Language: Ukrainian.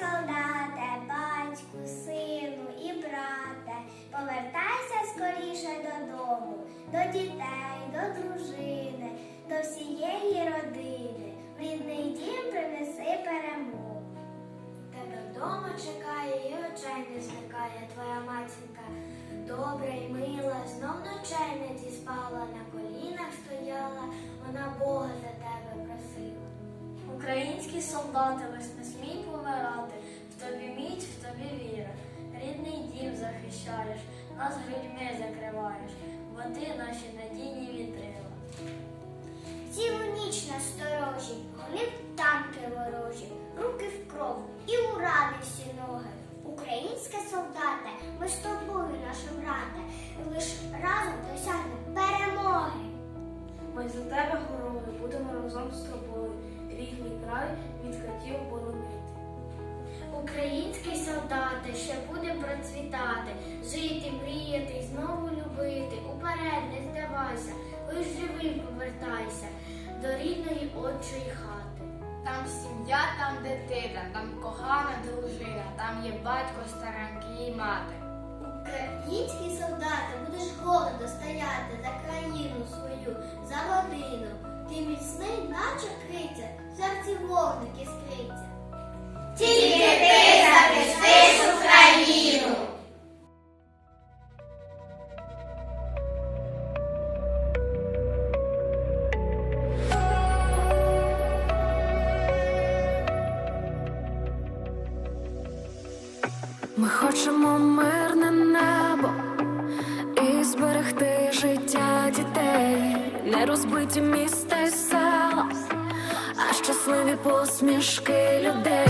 солдате, батьку, сину і брате, повертайся скоріше додому, до дітей, до дружини, до всієї родини. В рідний дім принеси перемогу. Тебе вдома чекає і очей не зникає твоя матінка. Добра й мила, знов ночей не діспала, на колінах стояла вона Бога. Українські солдати, весь не смій помирати, в тобі міць, в тобі віра. Рідний дім захищаєш, нас грудьми закриваєш, бо ти наші надійні вітрила. Цілу ніч на сторожі, гонив танки ворожі, руки в кров і у рани всі ноги. Українське солдате, ми з тобою, наше брате, лиш разом досягнемо перемоги. Ми за тебе горою, будемо разом з тобою, рідний край від катів боронити. Українські солдати ще буде процвітати, жити, мріяти, знову любити. Уперед не здавайся, лиш живим повертайся до рідної отчої хати. Там сім'я, там дитина, там кохана дружина, там є батько, старанки і мати. Українські солдати будеш гордо стояти за країну свою, за родину. Ти міцний, серці вогник іскриться. Тільки ти захистиш Україну. Ми хочемо мирне небо і зберегти життя дітей, не розбиті міста щасливі посмішки людей.